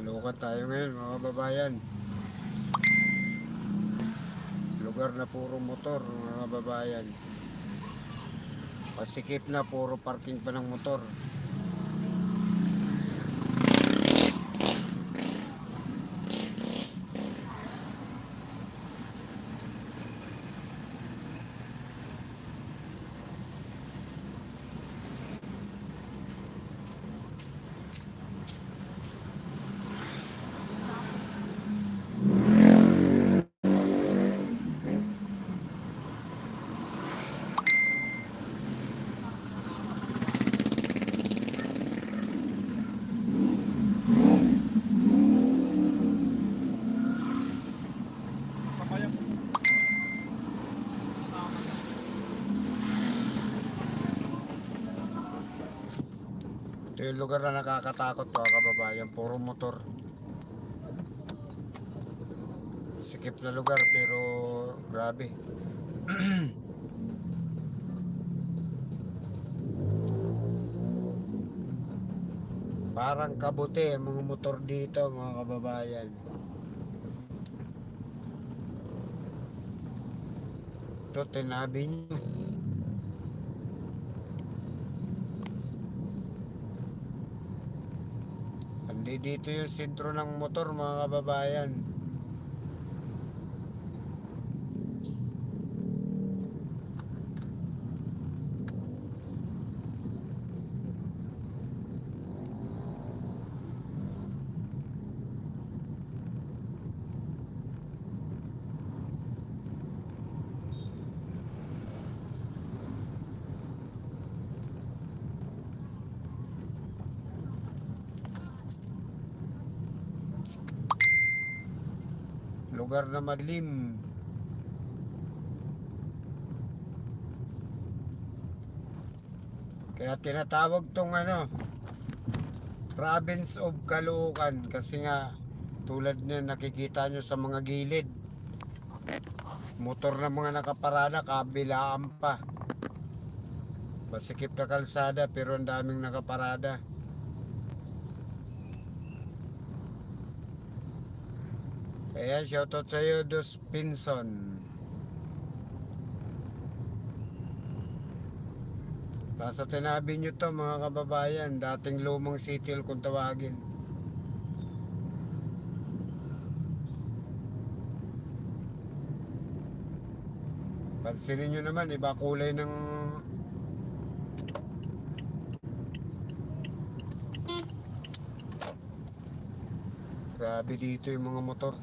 Kalukan tayo ngayon mga kababayan. Lugar na puro motor mga kababayan. Pasikip na puro parking pa ng motor. Ito yung lugar na nakakatakot mga kababayan. Puro motor. Sikip na lugar pero grabe. Parang kabuti ang mga motor dito mga kababayan. Ito tinabi nyo. Hindi dito yung sentro ng motor mga kababayan. Lugar na madilim. Kaya tinatawag tong ano, province of Caloocan kasi nga tulad niya nakikita nyo sa mga gilid. Motor na mga nakaparada, kabilaan pa. Masikip na kalsada pero ang daming nakaparada. Ayan, shoutout sa iyo, Dos Pinson. Nasa tinabi nyo to mga kababayan, dating lumang hall kung tawagin. Pansinin nyo naman, iba kulay ng Grabe dito yung mga motor.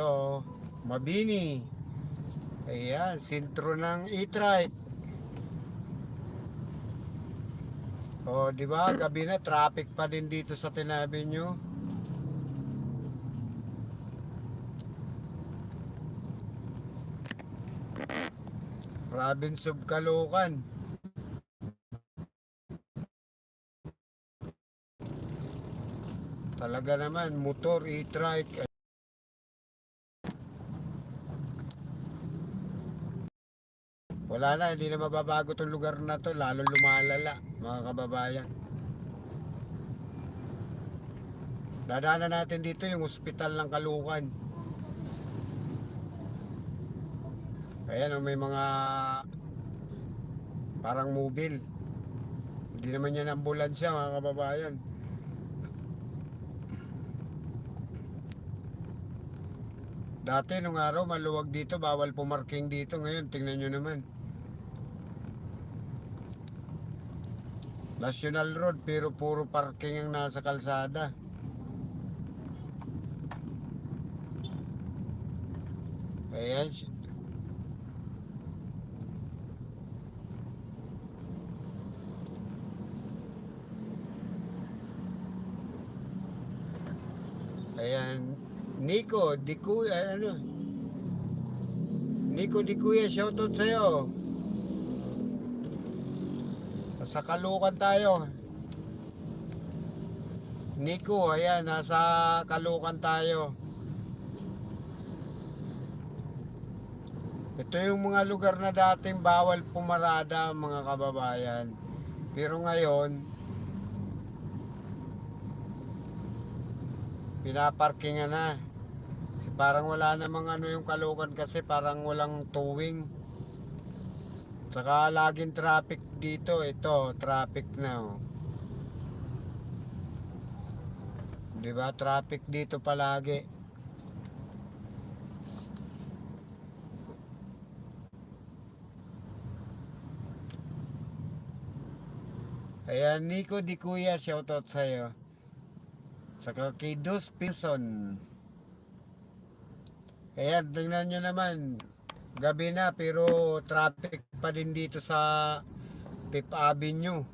Ito, Mabini. Ayan, sentro ng e-trike. O, di ba? Gabi na, traffic pa din dito sa tinabi nyo. Province of. Talaga naman, motor, e-trike. Wala na, hindi na mababago tong lugar na to, lalo lumalala, mga kababayan. Dadaanan natin dito yung ospital ng Kalukan. Ayan, oh, may mga parang mobile. Hindi naman yan ambulansya, mga kababayan. Dati nung araw maluwag dito, bawal pumarking dito. Ngayon, tingnan nyo naman. National Road, pero puro parking ang nasa kalsada. Ayan. Ayan. Nico, di kuya, ano? Nico, di kuya, shoutout sa'yo. Sa Kalukan tayo. Nico, ayan, nasa Kalukan tayo. Ito yung mga lugar na dating bawal pumarada mga kababayan. Pero ngayon, pinaparkingan na. Kasi parang wala namang ano yung kalukan kasi parang walang towing. Saka laging traffic dito. Ito, traffic na. Oh. Di ba? Traffic dito palagi. Ayan, Nico Di Kuya, shoutout sa'yo. Saka kay Dos Pinson. Ayan, tingnan nyo naman. Gabi na pero traffic pa din dito sa Fifth Avenue.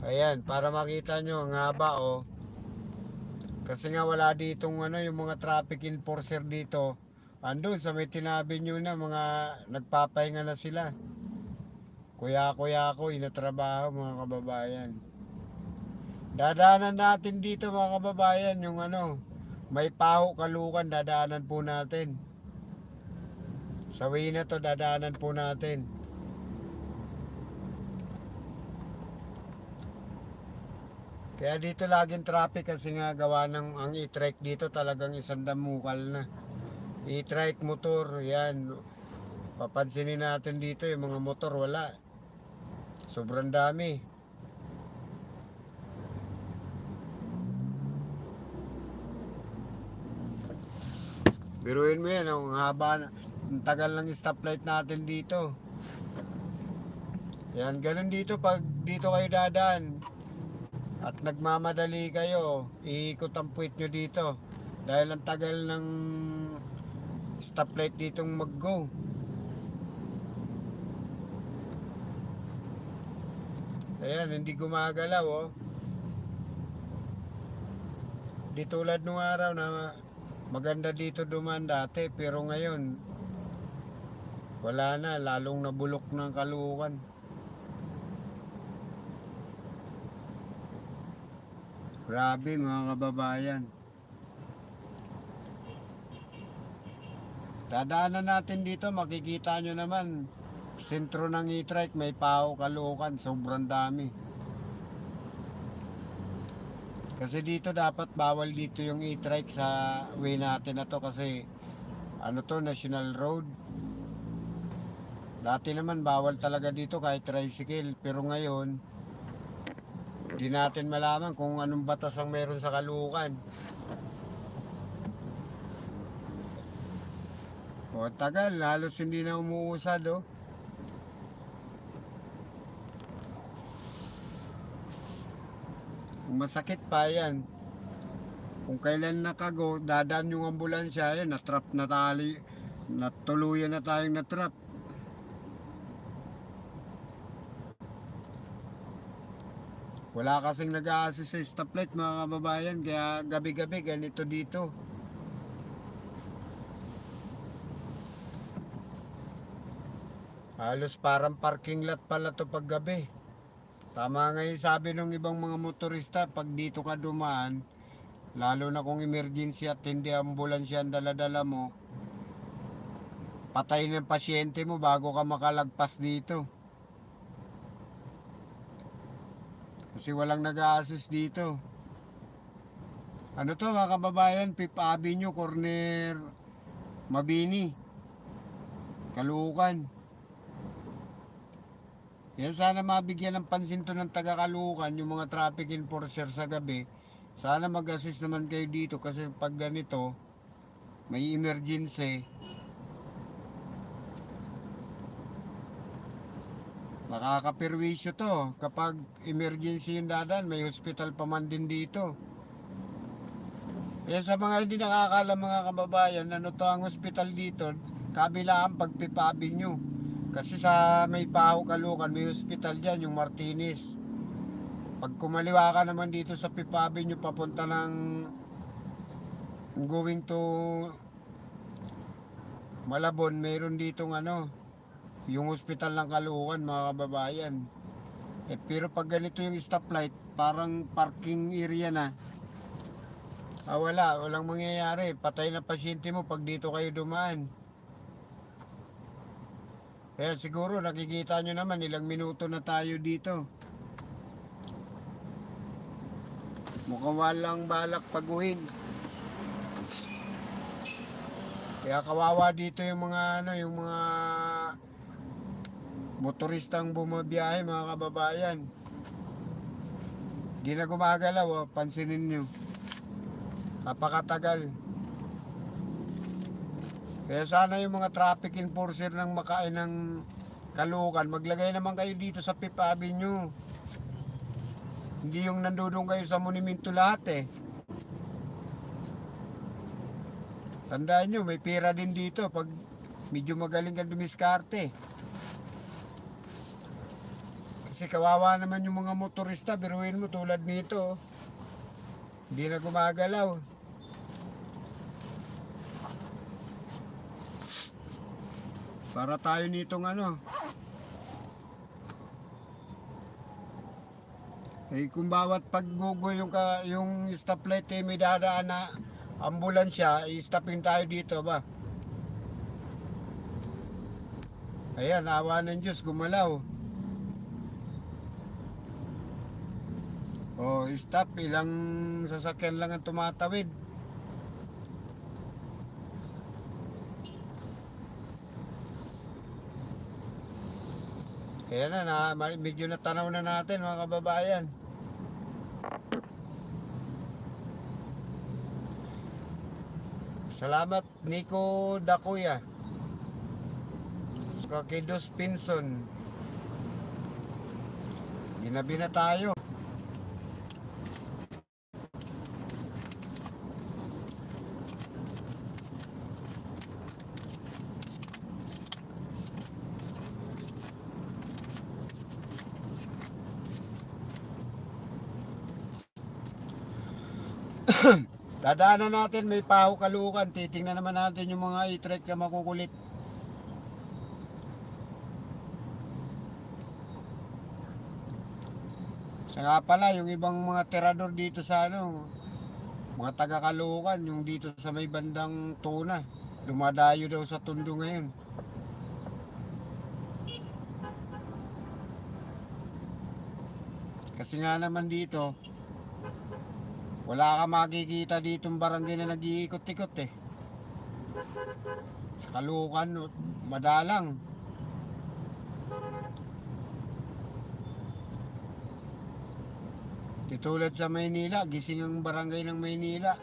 Ayan, para makita nyo ang haba oh. Kasi nga wala ditong ano, yung mga traffic enforcer dito. Andun sa may tinabi nyo na mga nagpapahinga na sila. Kuya-kuya ko, inatrabaho mga kababayan. Dadaanan natin dito mga kababayan yung ano, may paho kalukan dadaanan po natin. Sa way na to dadaanan po natin. Kaya dito laging traffic kasi nga gawa ng ang e-trike dito talagang isang damukal na. E-trike motor, yan. Papansinin natin dito yung mga motor wala. Sobrang dami. Biruin mo yan, ang haba, na- ang tagal ng stoplight natin dito. Yan, ganun dito pag dito kayo dadaan at nagmamadali kayo, iikot ang puwit nyo dito. Dahil ang tagal ng stoplight ditong mag-go. Ayan, hindi gumagalaw oh. Di tulad nung araw na maganda dito duman dati pero ngayon wala na, lalong nabulok ng kalukan. Grabe mga kababayan. Dadaanan natin dito, makikita nyo naman, sentro ng e-trike, may pao kalukan, sobrang dami. Kasi dito dapat bawal dito yung e-trike sa way natin na to kasi ano to, national road. Dati naman bawal talaga dito kahit tricycle, pero ngayon, di natin malaman kung anong batas ang meron sa kalukan. O tagal, halos hindi na umuusad oh. Kung masakit pa yan. Kung kailan nakago, dadaan yung ambulansya, yan, natrap na tali, natuluyan na tayong natrap. Wala kasing nag-a-assist sa stoplight mga kababayan, kaya gabi-gabi ganito dito. Halos parang parking lot pala to pag gabi. Tama nga yung sabi ng ibang mga motorista, pag dito ka dumaan, lalo na kung emergency at hindi ambulansya ang daladala mo, patay ng pasyente mo bago ka makalagpas dito. Kasi walang nag-a-assist dito. Ano to mga kababayan, Fifth Avenue, corner Mabini. Kalukan. Yan sana mabigyan ng pansin to ng taga-Kalukan, yung mga traffic enforcer sa gabi. Sana mag-assist naman kayo dito kasi pag ganito, may emergency, Nakakapirwisyo to. Kapag emergency yung dadan, may hospital pa man din dito. Kaya sa mga hindi nakakala mga kababayan, ano to ang hospital dito, kabilaan pagpipabi nyo. Kasi sa may paho kalukan, may hospital dyan, yung Martinez. Pag kumaliwa ka naman dito sa pipabi nyo, papunta ng going to Malabon, mayroon ditong ano, yung hospital ng Kalukan, mga kababayan. Eh, pero pag ganito yung stoplight, parang parking area na. Ah, wala, walang mangyayari. Patay na pasyente mo pag dito kayo dumaan. Kaya siguro nakikita nyo naman ilang minuto na tayo dito. Mukhang walang balak paguhin. Kaya kawawa dito yung mga ano, yung mga motoristang bumabiyahe mga kababayan. Di na gumagalaw, oh. pansinin nyo. Napakatagal. Kaya sana yung mga traffic enforcer ng makain ng Kalukan, maglagay naman kayo dito sa Fifth Avenue. Hindi yung nandudong kayo sa monumento lahat eh. Tandaan nyo, may pira din dito pag medyo magaling ka dumiskarte. Kasi kawawa naman yung mga motorista, biruin mo tulad nito. oh. Hindi na gumagalaw. Para tayo nitong ano. Eh kung bawat paggugo yung ka, yung stoplight eh, may dadaan na ambulansya, i-stopin tayo dito ba? Ayan, awa ng Diyos, gumalaw. Oh, stop, ilang sasakyan lang ang tumatawid. Kaya na, na medyo natanaw na natin mga kababayan. Salamat Nico Dakuya. Kakidos Pinson. Ginabi na tayo. Dadaanan natin may paho kalukan. Titingnan naman natin yung mga e-trek na makukulit. Sa nga pala, yung ibang mga tirador dito sa ano, mga taga Kalukan, yung dito sa may bandang tuna. Dumadayo daw sa tundo ngayon. Kasi nga naman dito, wala ka makikita ditong barangay na nag-iikot-ikot eh. Sa Kalukan, madalang. Ditulad sa Maynila, gising ang barangay ng Maynila.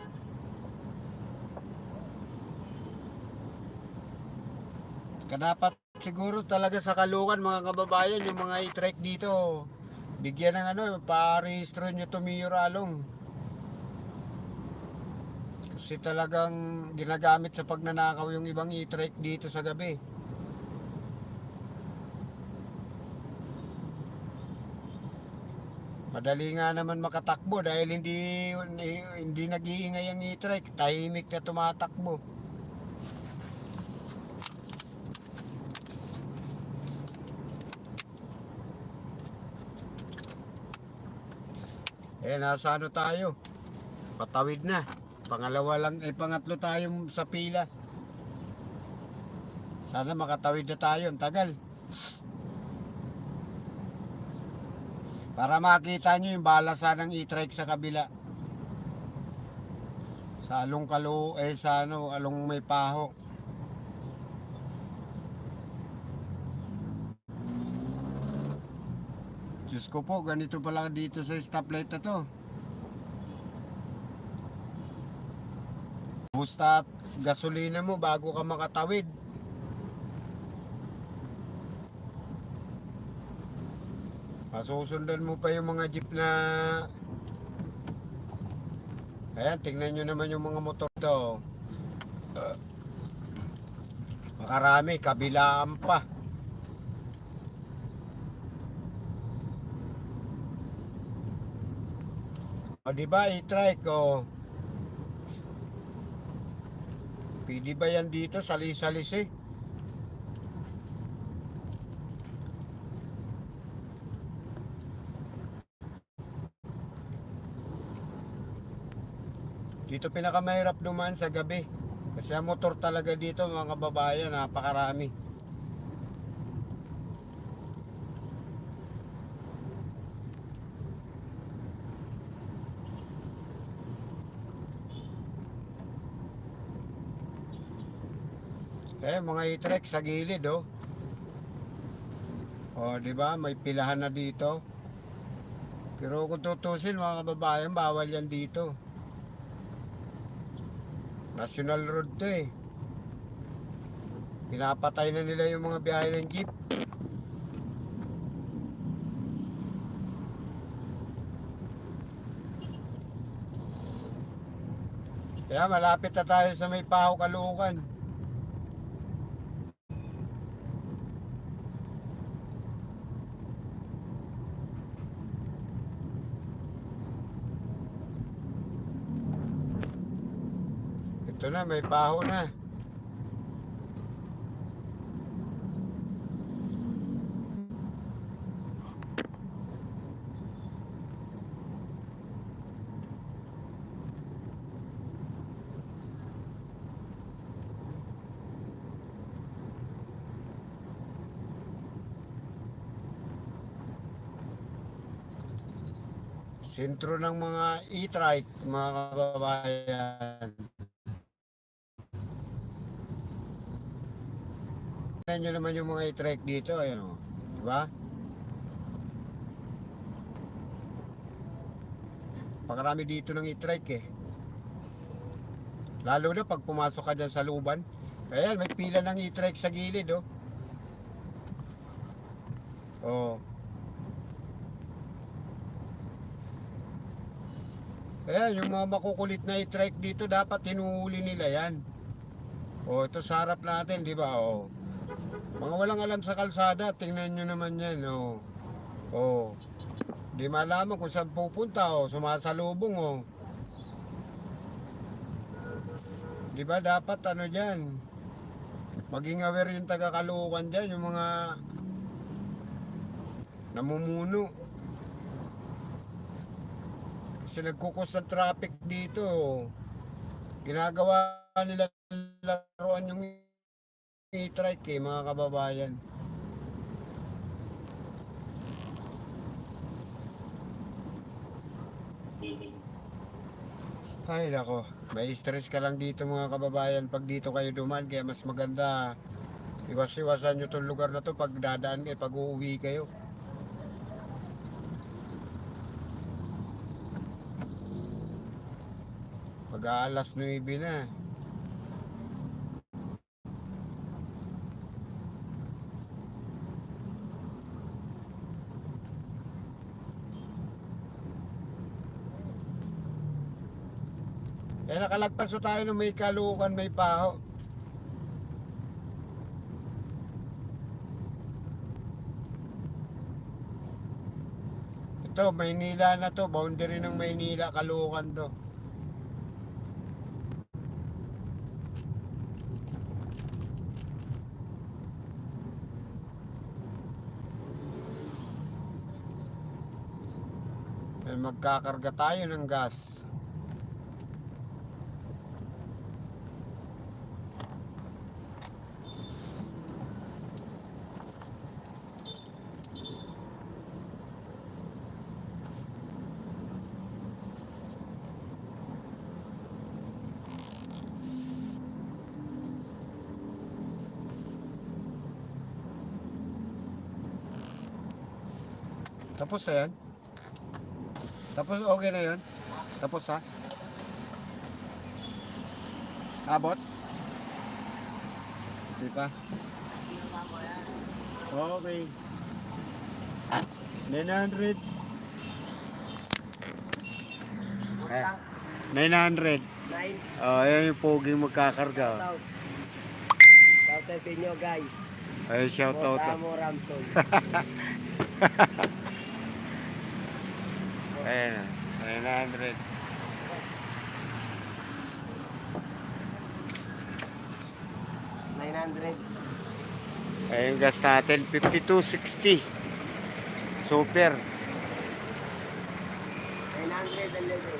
Kadapat siguro talaga sa Kalukan mga kababayan, yung mga i-trek dito, bigyan ng ano, pa-rehistro nyo to Mayor Along. Kasi talagang ginagamit sa pagnanakaw yung ibang e-trek dito sa gabi. Madali nga naman makatakbo dahil hindi hindi nag-iingay ang e-trek, tahimik na tumatakbo. Eh, nasa ano tayo? Patawid na. Pangalawa lang, eh pangatlo tayo sa pila. Sana makatawid na tayo, ang tagal. Para makita nyo yung balasan ng e-trike sa kabila. Sa along kalo, eh sa ano, along may paho. Diyos ko po, ganito pala dito sa stoplight na to. Basta gasolina mo bago ka makatawid. Masusundan mo pa yung mga jeep na Ayan, tingnan nyo naman yung mga motor to. Makarami, kabilaan pa. O di ba i-try ko. Pwede ba yan dito? Salis-salis eh. Dito pinakamahirap dumaan sa gabi. Kasi ang motor talaga dito mga kababayan, napakarami. Eh, mga e-trek sa gilid, oh. Oh, di ba? May pilahan na dito. Pero kung tutusin, mga kababayan, bawal yan dito. National road to eh. Pinapatay na nila yung mga biyahe ng jeep. Kaya malapit na tayo sa may paho kalukan. Ito na, may paho na. Sentro ng mga e-trike, mga kababayan. Tignan nyo naman yung mga e-trike dito, ayan o. Diba? Pakarami dito ng e-trike eh. Lalo na pag pumasok ka dyan sa luban. Ayan, may pila ng e-trike sa gilid oh. Oh. Ayan, yung mga makukulit na i-trike dito, dapat hinuhuli nila yan. O, ito sa harap natin, di ba? O. Mga walang alam sa kalsada, tingnan nyo naman yan. O. O. Di malaman kung saan pupunta, o. Sumasalubong, o. Di ba dapat ano dyan? Maging aware yung taga-kalukan dyan, yung mga namumuno. Kasi nagkukos ng traffic dito. Ginagawa nila laruan yung e-trike eh, mga kababayan. Ay nako, may stress ka lang dito mga kababayan pag dito kayo duman kaya mas maganda iwas-iwasan nyo tong lugar na to pag dadaan kayo, pag uuwi kayo. Pag alas 9 na. Eh nakalagpas na tayo ng may kalukan, may paho. Ito, Maynila na to. Boundary ng Maynila, kalukan to. Magkakarga tayo ng gas. Tapos na yan? Tapos okay na yun? Tapos ha? Abot? Di pa? Okay. 900. Eh, 900. Nine. Oh, ayan yung poging magkakarga. Shout out. Shout out sa inyo guys. Ay, shout out. Boss Amo Ramson. Ayan, 900. Nine hundred. Ayun yung gas natin, 5260. Super. Nine hundred ang level.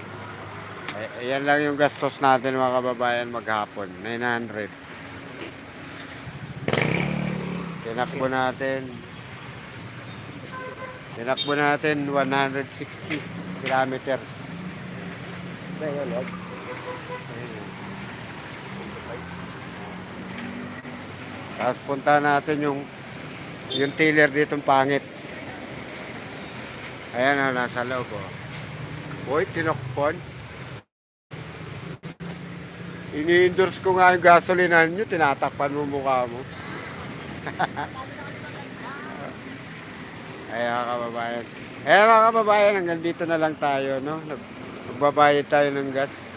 Ay, ayan lang yung gastos natin mga kababayan maghapon. 900. Tinakbo natin. Tinakbo natin 160 kilometers. Ba yun, Ed? Tapos punta natin yung yung tiller dito pangit. Ayan na, nasa loob oh. Uy, tinokpon. Ini-endorse ko nga yung gasolinan nyo, tinatakpan mo mukha mo. Ay, mga kababayan. Eh, mga kababayan, hanggang dito na lang tayo, no? Magbabayad tayo ng gas.